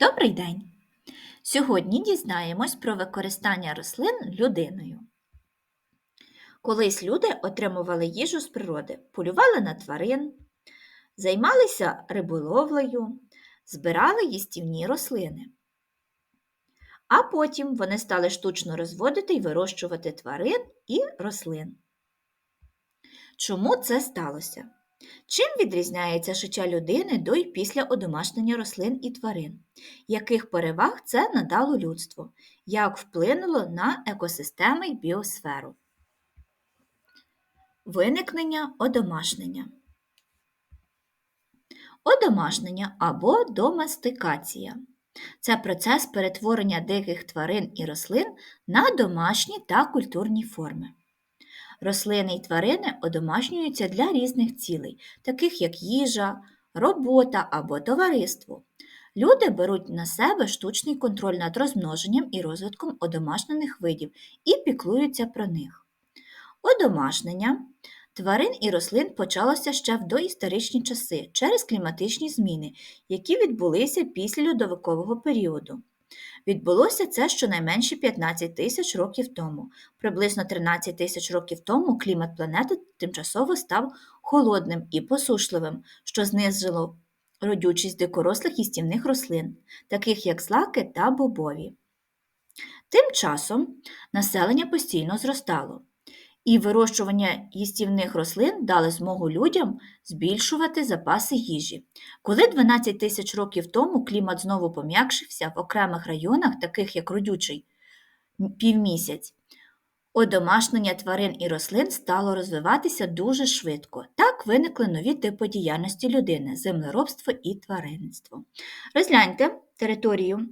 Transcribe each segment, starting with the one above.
Добрий день! Сьогодні дізнаємось про використання рослин людиною. Колись люди отримували їжу з природи, полювали на тварин, займалися риболовлею, збирали їстівні рослини. А потім вони стали штучно розводити і вирощувати тварин і рослин. Чому це сталося? Чим відрізняється життя людини до і після одомашнення рослин і тварин? Яких переваг це надало людству? Як вплинуло на екосистеми й біосферу? Виникнення одомашнення. Одомашнення або доместикація це процес перетворення диких тварин і рослин на домашні та культурні форми. Рослини й тварини одомашнюються для різних цілей, таких як їжа, робота або товариство. Люди беруть на себе штучний контроль над розмноженням і розвитком одомашнених видів і піклуються про них. Одомашнення тварин і рослин почалося ще в доісторичні часи через кліматичні зміни, які відбулися після льодовикового періоду. Відбулося це щонайменше 15 тисяч років тому. Приблизно 13 тисяч років тому клімат планети тимчасово став холодним і посушливим, що знизило родючість дикорослих їстівних рослин, таких як злаки та бобові. Тим часом населення постійно зростало і вирощування їстівних рослин дали змогу людям збільшувати запаси їжі. Коли 12 тисяч років тому клімат знову пом'якшився в окремих районах, таких як родючий півмісяць, одомашнення тварин і рослин стало розвиватися дуже швидко. Так виникли нові типи діяльності людини землеробство і тваринництво. Розгляньте територію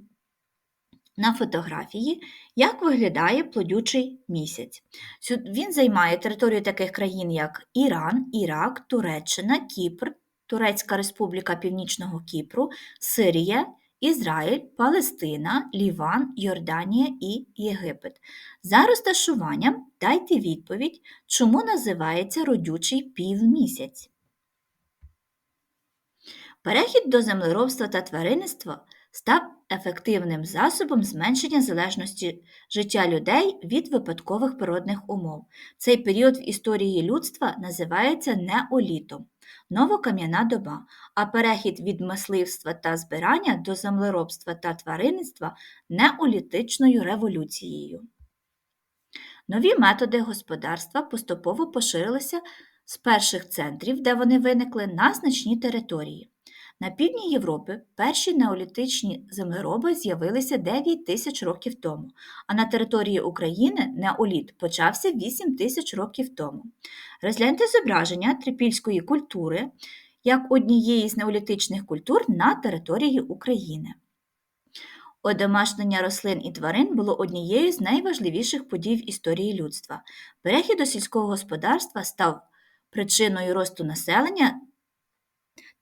на фотографії, як виглядає плодючий місяць. Він займає територію таких країн, як Іран, Ірак, Туреччина, Кіпр, Турецька Республіка Північного Кіпру, Сирія, Ізраїль, Палестина, Ліван, Йорданія і Єгипет. За розташуванням дайте відповідь, чому називається родючий півмісяць. Перехід до землеробства та тваринництва став ефективним засобом зменшення залежності життя людей від випадкових природних умов. Цей період в історії людства називається неолітом, новокам'яна доба, а перехід від мисливства та збирання до землеробства та тваринництва неолітичною революцією. Нові методи господарства поступово поширилися з перших центрів, де вони виникли, на значні території. На півдні Європи перші неолітичні землероби з'явилися 9 тисяч років тому, а на території України неоліт почався 8 тисяч років тому. Розгляньте зображення трипільської культури як однієї з неолітичних культур на території України. Одомашнення рослин і тварин було однією з найважливіших подій в історії людства. Перехід до сільського господарства став причиною росту населення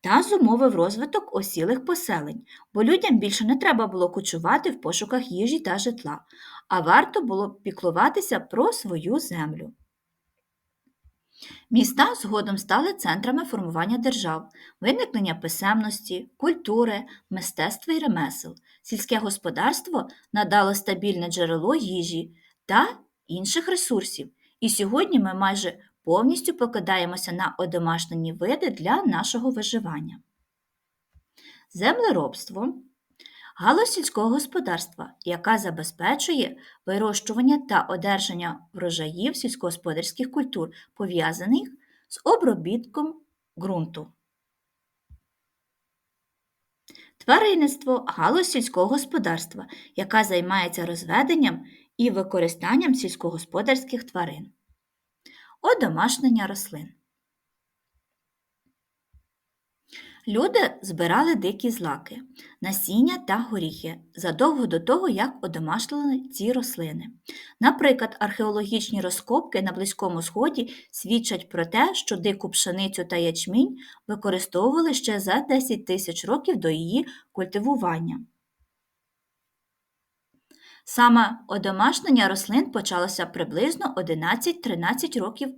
та зумовив розвиток осілих поселень, бо людям більше не треба було кочувати в пошуках їжі та житла, а варто було піклуватися про свою землю. Міста згодом стали центрами формування держав, виникнення писемності, культури, мистецтва і ремесел. Сільське господарство надало стабільне джерело їжі та інших ресурсів. І сьогодні ми майже повністю покидаємося на одомашнені види для нашого виживання. Землеробство галузь сільського господарства, яка забезпечує вирощування та одержання врожаїв сільськогосподарських культур, пов'язаних з обробітком ґрунту. Тваринництво галузь сільського господарства, яка займається розведенням і використанням сільськогосподарських тварин. Одомашнення рослин. Люди збирали дикі злаки, насіння та горіхи задовго до того, як одомашнили ці рослини. Наприклад, археологічні розкопки на Близькому Сході свідчать про те, що дику пшеницю та ячмінь використовували ще за 10 тисяч років до її культивування. Саме одомашнення рослин почалося приблизно 11-13 років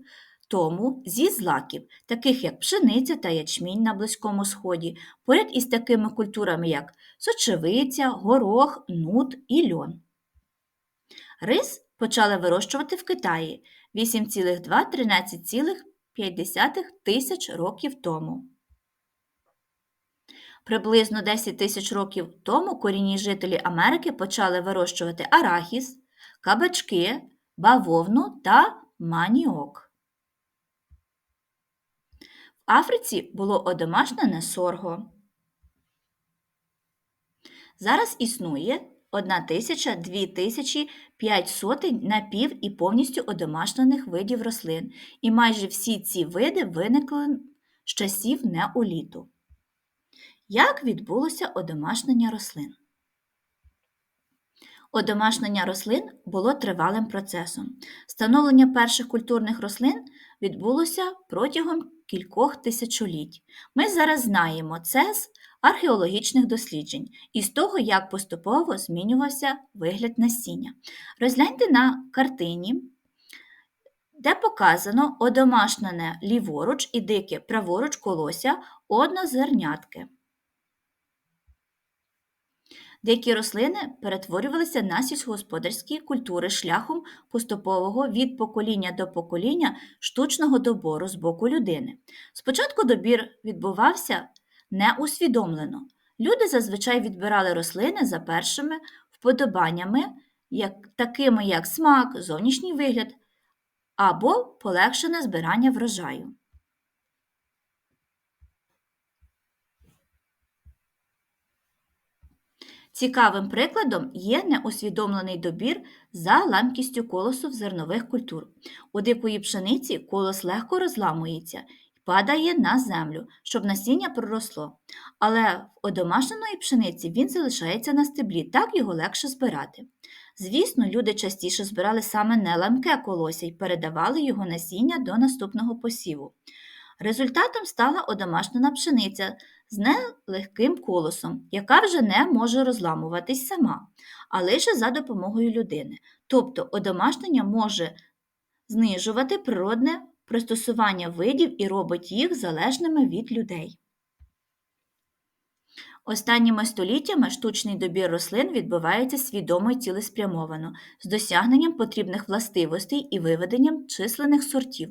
тому зі злаків, таких як пшениця та ячмінь на Близькому Сході, поряд із такими культурами, як сочевиця, горох, нут і льон. Рис почали вирощувати в Китаї 8,2-13,5 тисяч років тому. Приблизно 10 тисяч років тому корінні жителі Америки почали вирощувати арахіс, кабачки, бавовну та маніок. В Африці було одомашнене сорго. Зараз існує 1 тисяча, 2 тисячі, 5 сотень напів і повністю одомашнених видів рослин, і майже всі ці види виникли з часів неоліту. Як відбулося одомашнення рослин? Одомашнення рослин було тривалим процесом. Становлення перших культурних рослин відбулося протягом кількох тисячоліть. Ми зараз знаємо це з археологічних досліджень і з того, як поступово змінювався вигляд насіння. Розгляньте на картині, де показано одомашнене ліворуч і дике праворуч колося однозернятки. Деякі рослини перетворювалися на сільськогосподарські культури шляхом поступового від покоління до покоління штучного добору з боку людини. Спочатку добір відбувався неусвідомлено. Люди зазвичай відбирали рослини за першими вподобаннями, як, такими як смак, зовнішній вигляд або полегшене збирання врожаю. Цікавим прикладом є неусвідомлений добір за ламкістю колосу в зернових культур. У дикої пшениці колос легко розламується і падає на землю, щоб насіння проросло. Але в одомашненої пшениці він залишається на стеблі, так його легше збирати. Звісно, люди частіше збирали саме неламке колося і передавали його насіння до наступного посіву. Результатом стала одомашнена пшениця з нелегким колосом, яка вже не може розламуватись сама, а лише за допомогою людини. Тобто одомашнення може знижувати природне пристосування видів і робить їх залежними від людей. Останніми століттями штучний добір рослин відбувається свідомо і цілеспрямовано, з досягненням потрібних властивостей і виведенням численних сортів.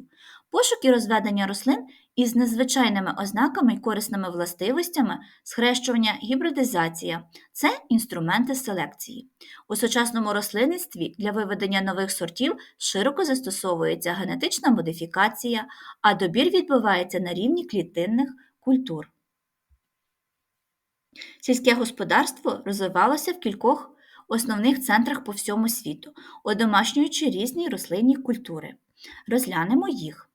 Пошук і розведення рослин із незвичайними ознаками і корисними властивостями, схрещування, гібридизація це інструменти селекції. У сучасному рослинництві для виведення нових сортів широко застосовується генетична модифікація, а добір відбувається на рівні клітинних культур. Сільське господарство розвивалося в кількох основних центрах по всьому світу, одомашнюючи різні рослинні культури. Розглянемо їх.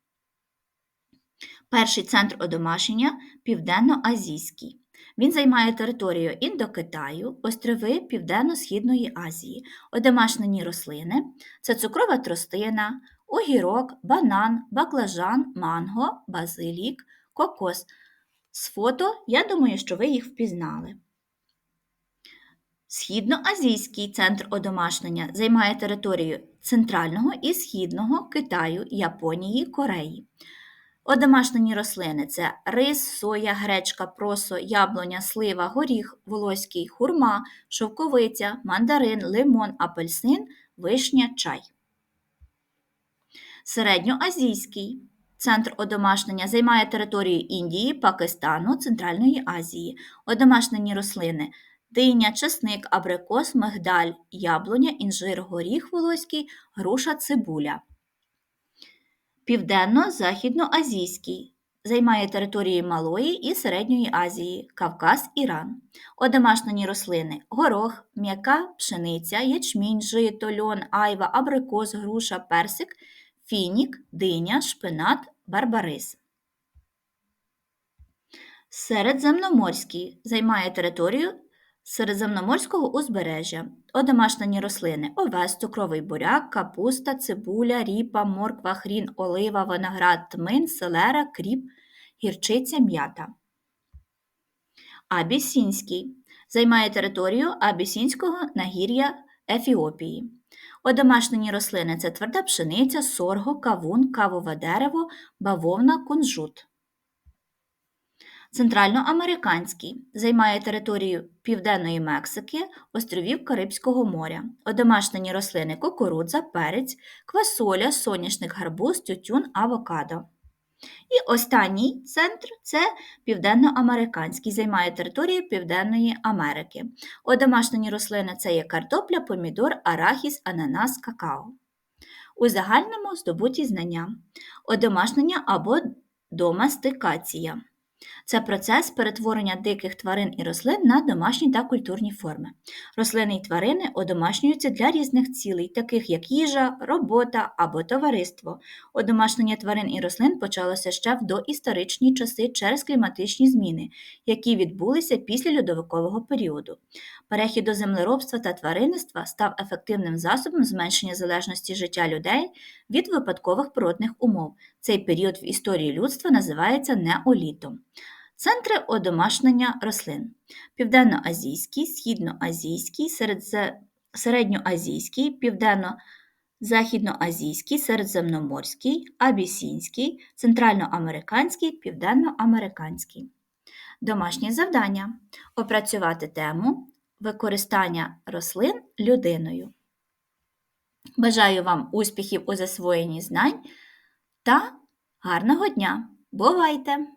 Перший центр одомашнення південно-азійський. Він займає територію Індокитаю, острови Південно-Східної Азії, одомашнені рослини це цукрова тростина, огірок, банан, баклажан, манго, базилік, кокос. З фото, я думаю, що ви їх впізнали. Східноазійський центр одомашнення займає територію Центрального і Східного Китаю, Японії, Кореї. Одомашнені рослини це рис, соя, гречка, просо, яблуня, слива, горіх, волоський, хурма, шовковиця, мандарин, лимон, апельсин, вишня, чай. Середньоазійський центр одомашнення займає територію Індії, Пакистану, Центральної Азії. Одомашнені рослини диня, чесник, абрикос, мигдаль, яблуня, інжир, горіх волоський, груша, цибуля. Південно-західноазійський займає території Малої і Середньої Азії, Кавказ, Іран. Одомашнені рослини горох, м'яка пшениця, ячмінь, жито, льон, айва, абрикос, груша, персик, фінік, диня, шпинат, барбарис. Середземноморський займає територію Середземноморського узбережжя. Одомашнені рослини овес, цукровий буряк, капуста, цибуля, ріпа, морква, хрін, олива, виноград, тмин, селера, кріп, гірчиця, м'ята. Абісінський займає територію Абісінського нагір'я Ефіопії. Одомашнені рослини це тверда пшениця, сорго, кавун, кавове дерево, бавовна, кунжут. Центральноамериканський займає територію Південної Мексики, островів Карибського моря. Одомашнені рослини кукурудза, перець, квасоля, соняшник, гарбуз, тютюн, авокадо. І останній центр це південноамериканський, займає територію Південної Америки. Одомашнені рослини це є картопля, помідор, арахіс, ананас, какао. У загальному здобуті знання. Одомашнення або домастикація. Це процес перетворення диких тварин і рослин на домашні та культурні форми. Рослини й тварини одомашнюються для різних цілей, таких як їжа, робота або товариство. Одомашнення тварин і рослин почалося ще в доісторичні часи через кліматичні зміни, які відбулися після льодовикового періоду. Перехід до землеробства та тваринництва став ефективним засобом зменшення залежності життя людей від випадкових природних умов. Цей період в історії людства називається неолітом. Центри одомашнення рослин: південноазійський, східноазійський, середньоазійський, південно-західноазійський, середземноморський, абісінський, центральноамериканський, південноамериканський. Домашнє завдання опрацювати тему використання рослин людиною. Бажаю вам успіхів у засвоєнні знань та гарного дня! Бувайте!